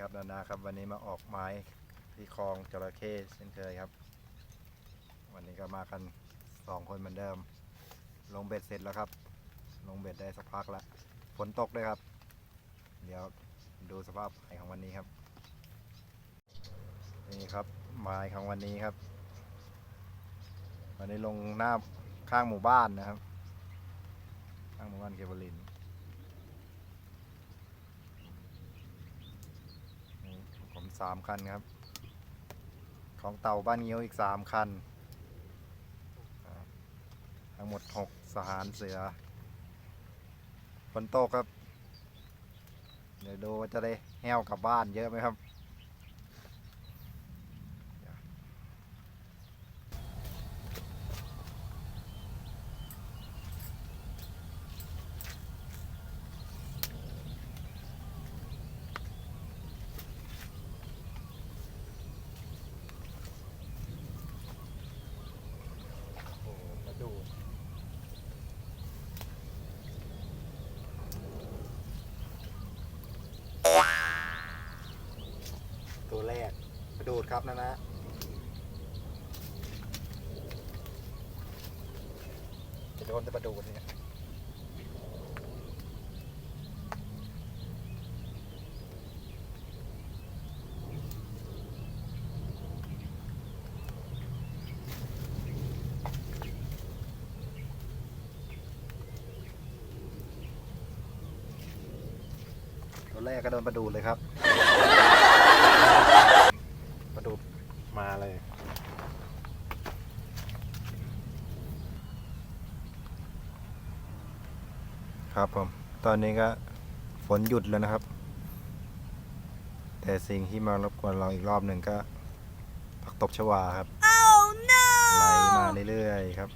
ครับนานาครับวันนี้มาออกไม้ที่คลองจระเข้เช่นเคยครับ วันนี้ก็มากันสองคนเหมือนเดิม ลงเบ็ดเสร็จแล้วครับ ลงเบ็ดได้สักพักล้วฝนตกด้วยครับ เดี๋ยวดูสภาพไม้ของวันนี้ครับ นี่ครับไม้ของวันนี้ครับ วันนี้ลงหน้าข้างหมู่บ้านนะครับ ข้างหมู่บ้านเกวลินผม สามคันครับ ของเต่าบ้านเงี้ยวอีกสามคัน ทั้งหมดหกสหารเสือฝนตกครับ เดี๋ยวดูว่าจะได้แห้วกลับบ้านเยอะไหมครับ โอ้โหมาดูด ตัวแรกกระโดดครับนะนะจะโดนจะประดูดเนี่ยตัวแรกก็โดนประดูดเลยครับ ประดูดมาเลย ครับผม ตอนนี้ก็ฝนหยุดแล้วนะครับ แต่สิ่งที่มารบกวนเราอีกรอบหนึ่งก็ผักตบชวาครับ Oh no! ไหลมาเรื่อยๆครับ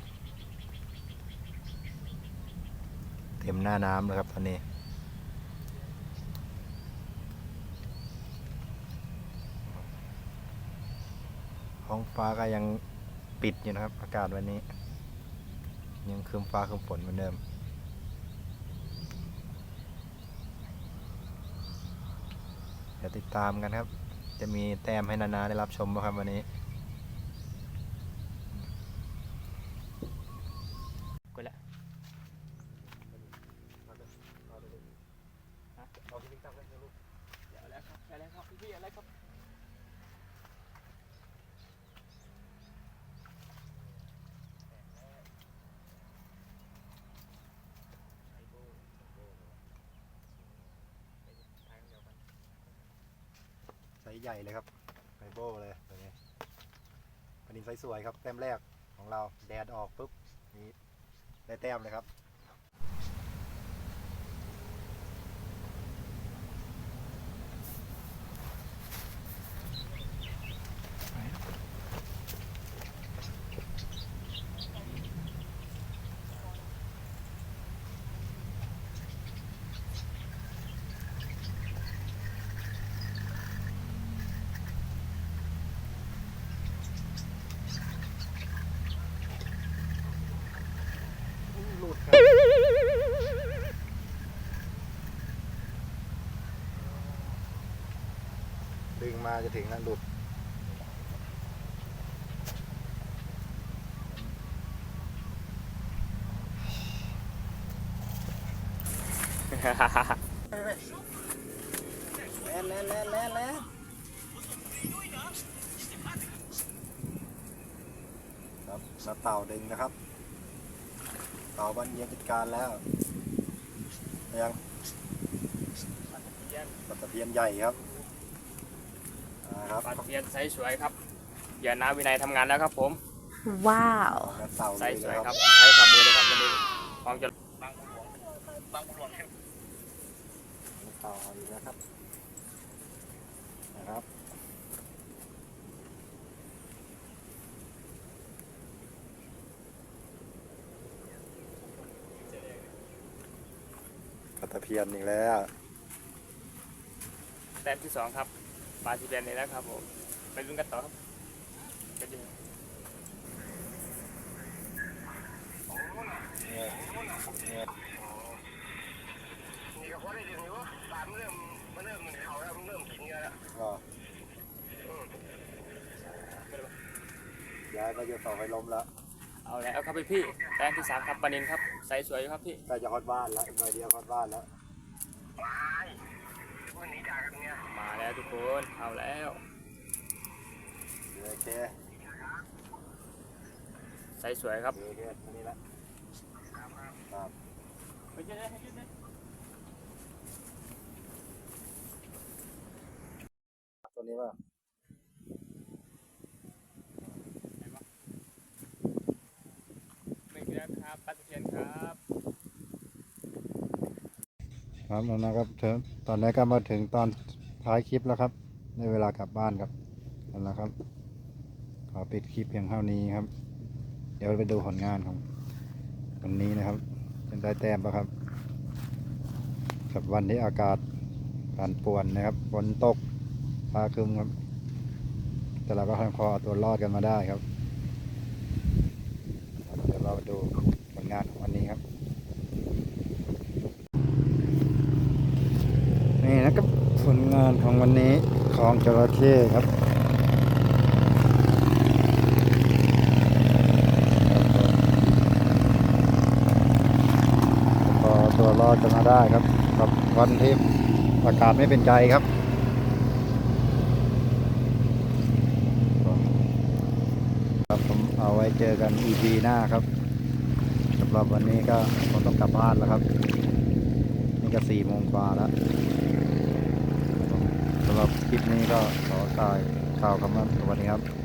เต็มหน้าน้ำเลยครับตอนนี้ท้องฟ้าก็ยังปิดอยู่นะครับ อากาศวันนี้ ยังครึมฟ้าครึมฝนเหมือนเดิม เดี๋ยวติดตามกันครับ จะมีแต้มให้นานาได้รับชมบ้างครับวันนี้ กดละเดี๋ยวแล้วครับเดี๋ยวแล้วครับพี่อะไรครับ ไซ ส์ใหญ่เลยครับไบโบเลยตัวนี้ปนินไซส์สวยครับแต้มแรกของเราแดดออกปุ๊บนี่ได้แต้มเลยครับ จะถึงแล้วหลุด แล่นแล่นแล่นแล่นแล่นครับแล้วเต่าดึงนะครับ เต่าบันเยียมจัดการแล้ว ยังปลาตะเพียนใหญ่ครับอ่ครับ ปลาตะเพียนไซส์สวยครับอย่านาวินัยทำงานแล้วครับผม Wow! แล้วเต่าไซส์สวยเลยครับใช้ฝ่ามือเลยครับวันนี้ของจะบางหลวงบางหลวงครับเต่าเอาอีกแล้วครับนะครับปลาตะเพียนอีกแล้วแต้มที่สองครับ ปลาสีแดงเลยนะครับผมไปลุ้นกันต่อครับไปดูนี่ก็พอได้ถึงอยู่ปลามันเริ่มมันเริ่มเขาแล้วมันเริ่มกินเยอะแล้วก็ย้ายก็จะต่อไปลมแล้วเอาแล้วครับพี่พี่แต้มที่สามครับปานินครับใสสวยครับพี่ก็จะฮอตบ้านแล้วหน่อยเดียวฮอตบ้านแล้ว มาแล้วทุกคน เอาแล้วโอเคใสสวยครับโอเคอันนี้ละครับไม่ใช่ได้ไม่ใช่ได้ตัวนี้ป่ะ ไม่ใช่ครับปลาตะเพียนครับ ครับแล้วนะครับเธอตอนนี้ก็มาถึงตอนท้ายคลิปแล้วครับ ในเวลากลับบ้านครับนั่นแหละครับ ขอปิดคลิปเพียงเท่านี้ครับ เดี๋ยวไปดูผลงานของวันนี้นะครับเป็นได้แต้มปะครับกับวันที่อากาศผันป่วนนะครับฝนตกฟ้าครึมครับ แต่เราก็พอเอาตัวรอดกันมาได้ครับ เดี๋ยวเราไปดูผลงานของวันนี้ครับ นี่นะครับ ผลงานของวันนี้ของจระเข้ครับพอตัวรอดกันมาได้ครับกับวันที่อากาศไม่เป็นใจครับครับผมเอาไว้เจอกัน EP หน้าครับสำหรับวันนี้ก็ผมต้องกลับบ้านแล้วครับ นี่ก็สี่โมงกว่าแล้ว หรับคลิปนี้ก็ขอตายข่าวคำว่าสวัสดีครับ